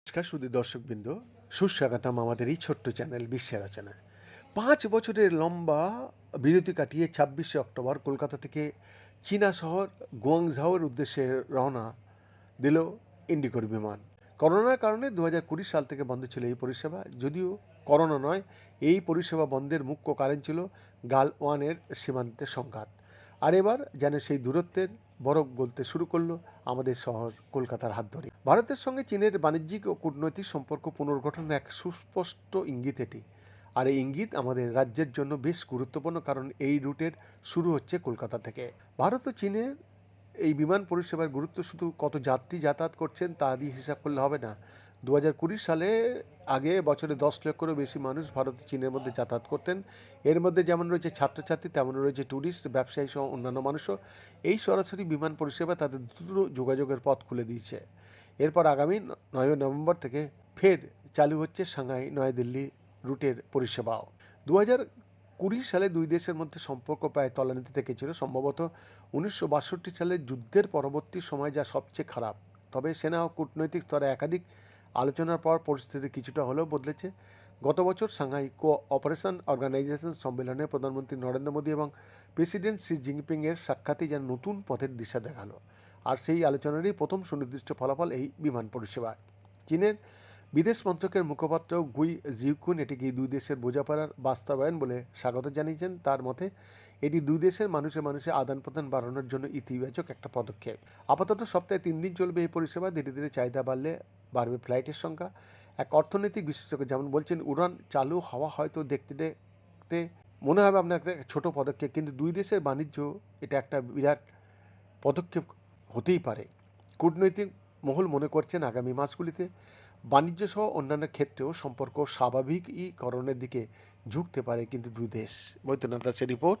নমস্কার শুধু দর্শকবৃন্দ, সুস্বাগতম আমাদের এই ছোট্ট চ্যানেল বিশ্বের রচনায়। পাঁচ বছরের লম্বা বিরতি কাটিয়ে ছাব্বিশে অক্টোবর কলকাতা থেকে চীনা শহর গুয়াংঝাওয়ের উদ্দেশ্যে রওনা দিল ইন্ডিকোর বিমান। করোনার কারণে দু হাজার কুড়ি সাল থেকে বন্ধ ছিল এই পরিষেবা। যদিও করোনা নয়, এই পরিষেবা বন্ধের মুখ্য কারণ ছিল গাল ওয়ানের সীমান্তের সংঘাত। আর এবার যেন সেই দূরত্বের বরফ গলতে শুরু করল আমাদের শহর কলকাতার হাত ধরে। ভারতের সঙ্গে চীনের বাণিজ্যিক ও কূটনৈতিক সম্পর্ক পুনর্গঠনের এক সুস্পষ্ট ইঙ্গিত এটি। আর এই ইঙ্গিত আমাদের রাজ্যের জন্য বেশ গুরুত্বপূর্ণ কারণ এই রুটের শুরু হচ্ছে কলকাতা থেকে। ভারত ও চীনের এই বিমান পরিষেবার গুরুত্ব শুধু কত যাত্রী যাতায়াত করছেন তা দিয়ে হিসাব করলে হবে না। দু হাজার কুড়ি সালে আগে বছরে দশ লক্ষেরও বেশি মানুষ ভারত চীনের মধ্যে যাতায়াত করতেন। এর মধ্যে যেমন রয়েছে ছাত্রছাত্রী, তেমন রয়েছে ট্যুরিস্ট ব্যবসায়ী সহ অন্যান্য মানুষও। এই সরাসরি বিমান পরিষেবা তাদের দ্রুত যোগাযোগের পথ খুলে দিয়েছে। এরপর আগামী নয় নভেম্বর থেকে ফের চালু হচ্ছে সাংহাই নয়াদিল্লি রুটের পরিষেবাও। দু হাজার কুড়ি সালে দুই দেশের মধ্যে সম্পর্ক প্রায় তলানিতে থেকেছিল সম্ভবত উনিশশো বাষট্টি সালের যুদ্ধের পরবর্তী সময় যা সবচেয়ে খারাপ। তবে সেনা ও কূটনৈতিক স্তরে একাধিক আলোচনার পর পরিস্থিতি কিছুটা হলেও বদলেছে। গত বছর সাংহাই কো অপারেশন অর্গানাইজেশন সম্মেলনে প্রধানমন্ত্রী নরেন্দ্র মোদী এবং প্রেসিডেন্ট শি জিনপিংয়ের সাক্ষাৎই যেন নতুন পথের দিশা দেখাল। আর সেই আলোচনারই প্রথম সুনির্দিষ্ট ফলাফল এই বিমান পরিষেবা চীনের বিদেশ মন্ত্রকের মুখপাত্র গুই জিউকুন এটিকে দুই দেশের বোঝাপড়ার বাস্তবায়ন বলে স্বাগত জানিয়েছেন। তার মতে, এটি দুই দেশের মানুষে মানুষে আদান প্রদান বাড়ানোর জন্য ইতিবাচক একটা পদক্ষেপ। আপাতত সপ্তাহে তিন দিন চলবে এই পরিষেবা। ধীরে ধীরে চাহিদা বাড়লে বাড়বে ফ্লাইটের সংখ্যা। এক অর্থনৈতিক বিশেষজ্ঞ যেমন বলছেন, উড়ান চালু হওয়া হয়তো দেখতে দেখতে মনে হবে আপনার একটা ছোট পদক্ষেপ, কিন্তু দুই দেশের বাণিজ্য এটা একটা বিরাট পদক্ষেপ হতেই পারে। কূটনৈতিক মহল মনে করছেন, আগামী মাসগুলিতে বাণিজ্য সহ অন্যান্য ক্ষেত্রেও সম্পর্ক স্বাভাবিকীকরণের দিকে ঝুঁকতে পারে কিন্তু দুই দেশ। বৈদ্যনাথ দাসের রিপোর্ট।